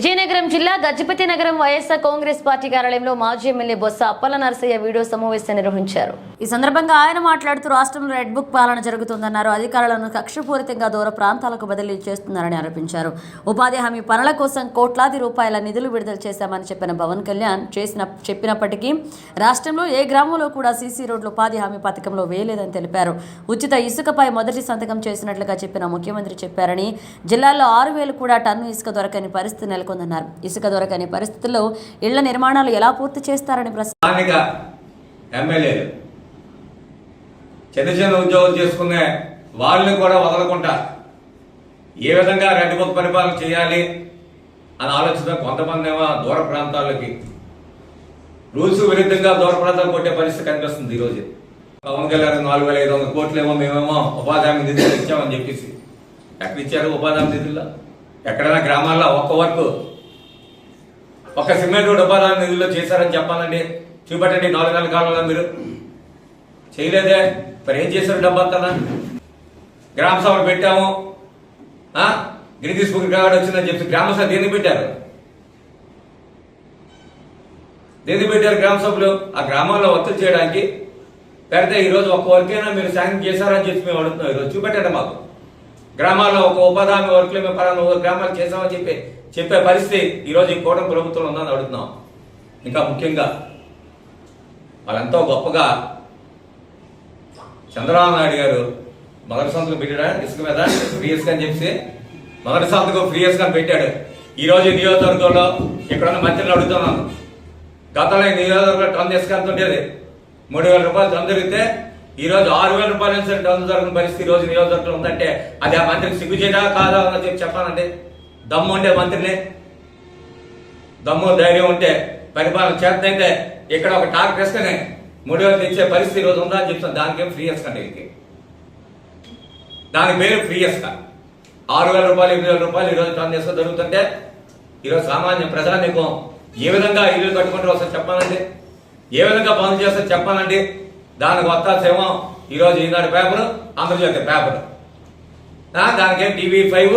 విజయనగరం జిల్లా గజపతి నగరం వైఎస్ఆర్ కాంగ్రెస్ పార్టీ కార్యాలయంలో మాజీ ఎమ్మెల్యే బొత్స అప్పల నరసయ్య వీడియో సమావేశం నిర్వహించారు. ఈ సందర్భంగా ఆయన మాట్లాడుతూ రాష్ట్రంలో రెడ్ బుక్ పాలన జరుగుతుందన్నారు. అధికారులను కక్షపూరితంగా దూర ప్రాంతాలకు బదిలీ చేస్తున్నారని ఆరోపించారు. ఉపాధి హామీ పనుల కోసం కోట్లాది రూపాయల నిధులు విడుదల చేశామని చెప్పిన పవన్ కళ్యాణ్ చేసిన చెప్పినప్పటికీ రాష్ట్రంలో ఏ గ్రామంలో కూడా సీసీ రోడ్లు ఉపాధి హామీ పథకంలో వేయలేదని తెలిపారు. ఉచిత ఇసుకపై మొదటి సంతకం చేసినట్లుగా చెప్పిన ముఖ్యమంత్రి చెప్పారని జిల్లాలో ఆరు వేలు కూడా టన్ను ఇసుక దొరకని పరిస్థితి నెలకొందన్నారు ఇసుక దొరకని పరిస్థితుల్లో ఇళ్ళ నిర్మాణాలు ఎలా పూర్తి చేస్తారని ప్రశ్న ఎమ్మెల్యేలు చిన్న చిన్న ఉద్యోగం చేసుకునే వాళ్ళని కూడా వదలకుండా ఏ విధంగా రెడ్ బుక్ పరిపాలన చేయాలి అని ఆలోచన కొంతమంది ఏమో దూర ప్రాంతాలకి. రూల్స్ విరుద్ధంగా దూర ప్రాంతాలు కొట్టే పరిస్థితి కనిపిస్తుంది ఈరోజు. పవన్ కళ్యాణ్ నాలుగు వేల ఐదు వందల కోట్లు ఏమో మేమేమో ఉపాధి హామీ నిధులు ఇచ్చామని చెప్పేసి. ఎక్కడ ఇచ్చారు ఉపాధి హామీ నిధుల్లో? ఎక్కడైనా గ్రామాల్లో ఒక్క వరకు ఒక సిమెంట్ రోడ్ నిధుల్లో చేశారని చెప్పాలండి. చూపెట్టండి నాలుగు నాలుగు కాలంలో మీరు. చేయలేదే. మరి ఏం చేశారు డబ్బంతా? గ్రామ సభలు పెట్టాము. ఆ? గిరిగిస్ బుక్ వచ్చిందని చెప్పి గ్రామ సభ దేన్ని పెట్టారు? దేన్ని పెట్టారు గ్రామ సభలు? ఆ గ్రామాల్లో ఒత్తిడి చేయడానికి. పెడితే ఈరోజు ఒక్క వరకైనా మీరు శాంక్షన్ చేశారని చెప్పి మేము అడుగుతున్నాం. ఈరోజు చూపెట్టండి మాకు. గ్రామాల్లో ఒక ఉపాధి హామీ వర్క్లు మేము పలానా ఊరు గ్రామాలు చేసామని చెప్పి చెప్పే పరిస్థితి ఈరోజు ఈ కూటమి ప్రభుత్వం ఉందని అడుగుతున్నాం. ఇంకా ముఖ్యంగా వాళ్ళెంతో గొప్పగా చంద్రబాబు నాయుడు గారు మొదటి సంతకం పెట్టాడా? ఇసుక మీద? ఫ్రీ ఇసుక అని చెప్పి మొదటి సంతకం ఫ్రీ అని పెట్టాడు. ఈ రోజు నియోజకవర్గంలో ఇక్కడ ఉన్న మంత్రులు అడుగుతున్నాను. గతంలో నియోజకవర్గంలో టన్ ఇసుక మూడు వేల రూపాయలు టన్ దొరికితే ఈ రోజు ఆరు వేల రూపాయల నుంచి టన్ దొరికిన పరిస్థితి ఈ రోజు నియోజకవర్గంలో ఉందంటే అది ఆ మంత్రికి సిగ్గుచేటా కాదా అని చెప్పి చెప్పాలండి. దమ్ము ఉండే మంత్రిని. దమ్ము ధైర్యం ఉంటే పరిపాలన చేస్తే ఇక్కడ ఒక టాక్ వేసుకుని మూడు వేలు తెచ్చే పరిస్థితి ఈ రోజు ఉందా అని చెప్తాను. దానికేం ఫ్రీ ఇస్కండి ఇది దాని పేరు ఫ్రీ ఇస్క ఆరు వేల రూపాయలు ఎనిమిది వేల రూపాయలు ఈరోజు టర్న్ చేస్తే దొరుకుతుంటే ఈరోజు సామాన్య ప్రజానికం ఏ విధంగా ఇల్లు కట్టుకుంటారో ఒకసారి చెప్పాలండి. ఏ విధంగా పనులు చేస్తారో చెప్పాలండి. దానికి వత్తాల్సేమో ఈరోజు ఈనాడు పేపరు ఆంధ్రజ్యోతి పేపర్. దానికేం టీవీ ఫైవ్?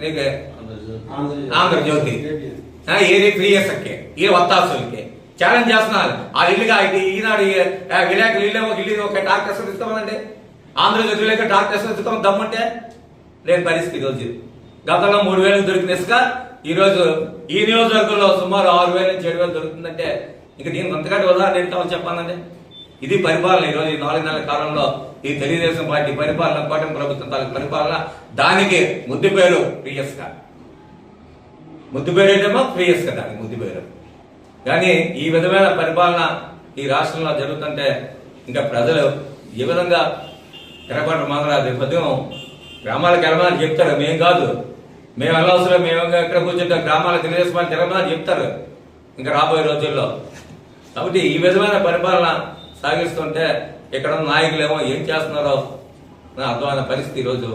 నీకు. ఆంధ్రజ్యోతి ఏది ఫ్రీ ఎస్ఎక్కే ఈ వత్తాసులకి ఛాలెంజ్ చేస్తున్నారు. ఆ ఇల్లుగా ఇది ఈనాడు విలేకరు ఆ, ఇల్లు ఒక ఇల్లు ఒక డాక్టర్స్ ఇస్తామండి ఆంధ్రజ్యోతి విలేకరు డాక్టర్స్ ఇస్తాం దమ్ముంటే లేని పరిస్థితి ఈరోజు గతంలో మూడు వేలకు దొరికిన ఇసుక ఈ రోజు ఈ నియోజకవర్గంలో సుమారు ఆరు వేల నుంచి ఏడు వేలు దొరుకుతుందంటే ఇక నేను అంతకంటే ఉదాహరణ ఏంటో చెప్పానండి ఇది పరిపాలన ఈ రోజు ఈ నాలుగు నెలల కాలంలో ఈ తెలుగుదేశం పార్టీ పరిపాలన కూటమి ప్రభుత్వం తాలూకు పరిపాలన దానికి ముద్దు పేరు ప్రియస్క. ముద్దు పేరు ఏంటేమో ప్రియస్ దానికి ముద్దు పేరు. కానీ ఈ విధమైన పరిపాలన ఈ రాష్ట్రంలో జరుగుతుంటే ఇంకా ప్రజలు ఏ విధంగా తిరగబడ్డ మంగళ ఉదయం గ్రామాలకు వెళ్ళమని చెప్తారు. మేం కాదు. మేము వెళ్ళవసరం మేము ఎక్కడ కూర్చుంటే. గ్రామాలకు తెలుగుదేశం పార్టీ తిరగమని చెప్తారు. ఇంకా రాబోయే రోజుల్లో కాబట్టి ఈ విధమైన పరిపాలన సాగిస్తుంటే ఇక్కడ నాయకులేమో ఏం చేస్తున్నారో నా అర్థమైన పరిస్థితి ఈరోజు.